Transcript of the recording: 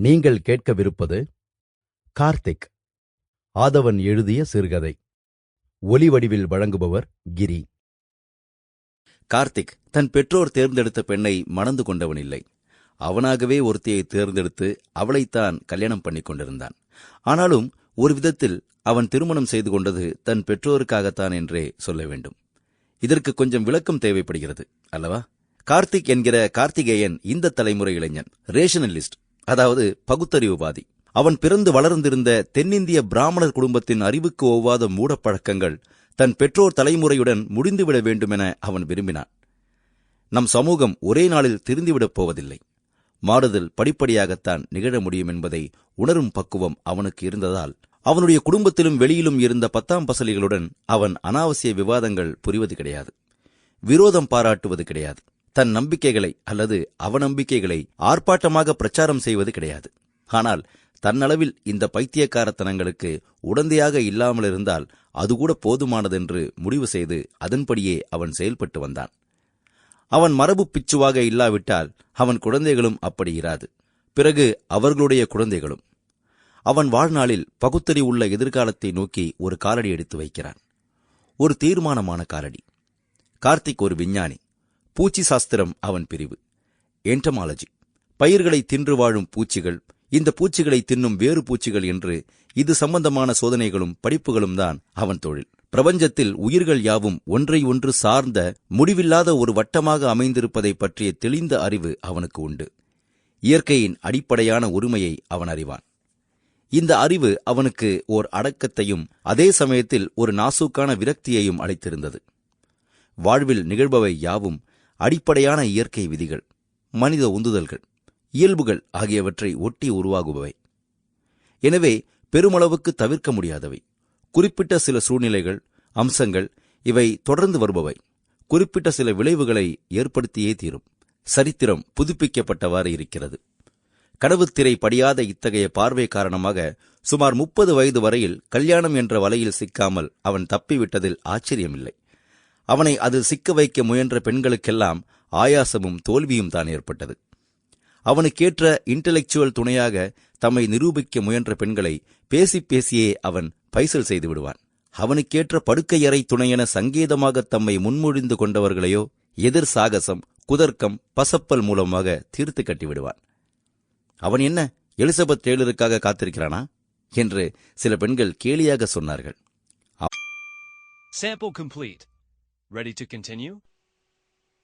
நீங்கள் கேட்கவிருப்பது கார்த்திக். ஆதவன் எழுதிய சிறுகதை. ஒலி வடிவில் வழங்குபவர் கிரி. கார்த்திக் தன் பெற்றோர் தேர்ந்தெடுத்த பெண்ணை மணந்து கொண்டவன் இல்லை அவனாகவே ஒருத்தியை தேர்ந்தெடுத்து அவளைத்தான் கல்யாணம் பண்ணிக் கொண்டிருந்தான். ஆனாலும் ஒரு விதத்தில் அவன் திருமணம் செய்து கொண்டது தன் பெற்றோருக்காகத்தான் என்றே சொல்ல வேண்டும். இதற்கு கொஞ்சம் விளக்கம் தேவைப்படுகிறது அல்லவா? கார்த்திக் என்கிற கார்த்திகேயன் இந்த தலைமுறை இளைஞன். ரேஷனலிஸ்ட். அதாவது பகுத்தறிவுவாதி. அவன் பிறந்து வளர்ந்திருந்த தென்னிந்திய பிராமணர் குடும்பத்தின் அறிவுக்கு ஒவ்வாத மூடப்பழக்கங்கள் தன் பெற்றோர் தலைமுறையுடன் முடிந்துவிட வேண்டுமென அவன் விரும்பினான். நம் சமூகம் ஒரே நாளில் திருந்திவிடப் போவதில்லை. மாறுதல் படிப்படியாகத்தான் நிகழ முடியும் என்பதை உணரும் பக்குவம் அவனுக்கு இருந்ததால் அவனுடைய குடும்பத்திலும் வெளியிலும் இருந்த பத்தாம் பசலிகளுடன் அவன் அனாவசிய விவாதங்கள் புரிவது கிடையாது. விரோதம் பாராட்டுவது கிடையாது. தன் நம்பிக்கைகளை அல்லது அவநம்பிக்கைகளை ஆர்ப்பாட்டமாக பிரச்சாரம் செய்வது கிடையாது. ஆனால் தன்னளவில் இந்த பைத்தியக்காரத்தனங்களுக்கு உடந்தையாக இல்லாமல் இருந்தால் அதுகூட போதுமானதென்று முடிவு செய்து அதன்படியே அவன் செயல்பட்டு வந்தான். அவன் மரபு பிச்சுவாக இல்லாவிட்டால் அவன் குழந்தைகளும் அப்படி இராது. பிறகு அவர்களுடைய குழந்தைகளும். அவன் வாழ்நாளில் பகுத்தறி உள்ள எதிர்காலத்தை நோக்கி ஒரு காலடி எடுத்து வைக்கிறான். ஒரு தீர்மானமான காலடி. கார்த்திக் ஒரு விஞ்ஞானி. பூச்சி சாஸ்திரம் அவன் பிரிவு. என்டமாலஜி பயிர்களை தின்று வாழும் பூச்சிகள் இந்த பூச்சிகளை தின்னும் வேறு பூச்சிகள் என்று இது சம்பந்தமான சோதனைகளும் படிப்புகளும் தான் அவன் தொழில். பிரபஞ்சத்தில் உயிர்கள் யாவும் ஒன்றை ஒன்று சார்ந்த முடிவில்லாத ஒரு வட்டமாக அமைந்திருப்பதை பற்றிய தெளிந்த அறிவு அவனுக்கு உண்டு. இயற்கையின் அடிப்படையான உரிமையை அவன் அறிவான். இந்த அறிவு அவனுக்கு ஓர் அடக்கத்தையும் அதே சமயத்தில் ஒரு நாசூக்கான விரக்தியையும் அளித்திருந்தது. வாழ்வில் நிகழ்பவை யாவும் அடிப்படையான இயற்கை விதிகள் மனித உந்துதல்கள் இயல்புகள் ஆகியவற்றை ஒட்டி உருவாகுபவை. எனவே பெருமளவுக்கு தவிர்க்க முடியாதவை. குறிப்பிட்ட சில சூழ்நிலைகள் அம்சங்கள் இவை தொடர்ந்து வருபவை. குறிப்பிட்ட சில விளைவுகளை ஏற்படுத்தியே தீரும். சரித்திரம் புதுப்பிக்கப்பட்டவாறு இருக்கிறது. கடவுத்திரை படியாத இத்தகைய பார்வை காரணமாக சுமார் முப்பது வயது வரையில் கல்யாணம் என்ற வலையில் சிக்காமல் அவன் தப்பிவிட்டதில் ஆச்சரியமில்லை. அவனை அது சிக்க வைக்க முயன்ற பெண்களுக்கெல்லாம் ஆயாசமும் தோல்வியும் தான் ஏற்பட்டது. அவனுக்கேற்ற இன்டலெக்சுவல் துணையாக தம்மை நிரூபிக்க முயன்ற பெண்களை பேசிப் பேசியே அவன் பைசல் செய்து விடுவான். அவனுக்கேற்ற படுக்கையறை துணையென சங்கேதமாக தம்மை முன்மொழிந்து கொண்டவர்களையோ எதிர் சாகசம் குதர்க்கம் பசப்பல் மூலமாக தீர்த்து கட்டிவிடுவான் அவன் என்ன எலிசபெத் டெய்லருக்காக காத்திருக்கிறானா? என்று சில பெண்கள் கேலியாக சொன்னார்கள். Sample complete. Ready to continue?